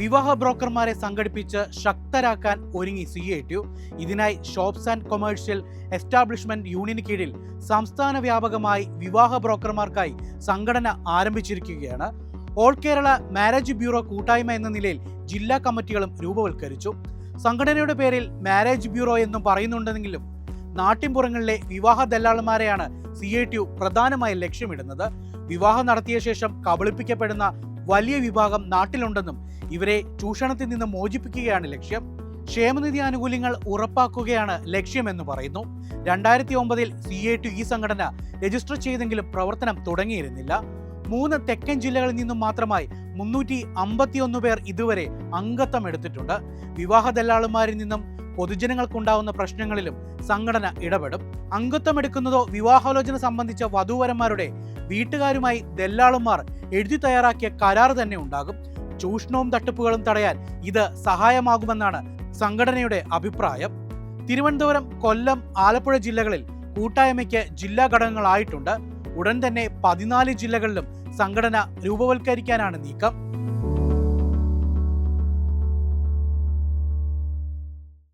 വിവാഹ ബ്രോക്കർമാരെ സംഘടിപ്പിച്ച് ശക്തരാക്കാൻ ഒരുങ്ങി സി എ ടി ഇതിനായി ഷോപ്സ് ആൻഡ് കൊമേഴ്ഷ്യൽ എസ്റ്റാബ്ലിഷ്മെന്റ് യൂണിയന് കീഴിൽ സംസ്ഥാന വ്യാപകമായി വിവാഹ ബ്രോക്കർമാർക്കായി സംഘടന ആരംഭിച്ചിരിക്കുകയാണ്. ഓൾ കേരള മാരേജ് ബ്യൂറോ കൂട്ടായ്മ എന്ന നിലയിൽ ജില്ലാ കമ്മിറ്റികളും രൂപവൽക്കരിച്ചു. സംഘടനയുടെ പേരിൽ മാരേജ് ബ്യൂറോ എന്നും പറയുന്നുണ്ടെങ്കിലും നാട്ടിൻപുറങ്ങളിലെ വിവാഹ ദല്ലാളന്മാരെയാണ് സി ഐ ടി യു പ്രധാനമായി ലക്ഷ്യമിടുന്നത്. വിവാഹം നടത്തിയ ശേഷം കബളിപ്പിക്കപ്പെടുന്ന വലിയ വിഭാഗം നാട്ടിലുണ്ടെന്നും ഇവരെ ചൂഷണത്തിൽ നിന്ന് മോചിപ്പിക്കുകയാണ് ലക്ഷ്യം. ക്ഷേമനിധി ആനുകൂല്യങ്ങൾ ഉറപ്പാക്കുകയാണ് ലക്ഷ്യമെന്ന് പറയുന്നു. രണ്ടായിരത്തി ഒമ്പതിൽ സി എ ടു ഈ സംഘടന രജിസ്റ്റർ ചെയ്തെങ്കിലും പ്രവർത്തനം തുടങ്ങിയിരുന്നില്ല. മൂന്ന് തെക്കൻ ജില്ലകളിൽ നിന്നും മാത്രമായി മുന്നൂറ്റി അമ്പത്തിയൊന്ന് പേർ ഇതുവരെ അംഗത്വം എടുത്തിട്ടുണ്ട്. വിവാഹ ദല്ലാളുമാരിൽ നിന്നും പൊതുജനങ്ങൾക്കുണ്ടാവുന്ന പ്രശ്നങ്ങളിലും സംഘടന ഇടപെടും. അംഗത്വമെടുക്കുന്നതോ വിവാഹാലോചന സംബന്ധിച്ച വധൂവരന്മാരുടെ വീട്ടുകാരുമായി ദല്ലാളുമാർ എഴുതി തയ്യാറാക്കിയ കരാർ തന്നെ ഉണ്ടാകും. ചൂഷണവും തട്ടിപ്പുകളും തടയാൻ ഇത് സഹായമാകുമെന്നാണ് സംഘടനയുടെ അഭിപ്രായം. തിരുവനന്തപുരം കൊല്ലം ആലപ്പുഴ ജില്ലകളിൽ കൂട്ടായ്മയ്ക്ക് ജില്ലാ ഘടകങ്ങളായിട്ടുണ്ട്. ഉടൻ തന്നെ പതിനാല് ജില്ലകളിലും സംഘടന രൂപവൽക്കരിക്കാനാണ് നീക്കം.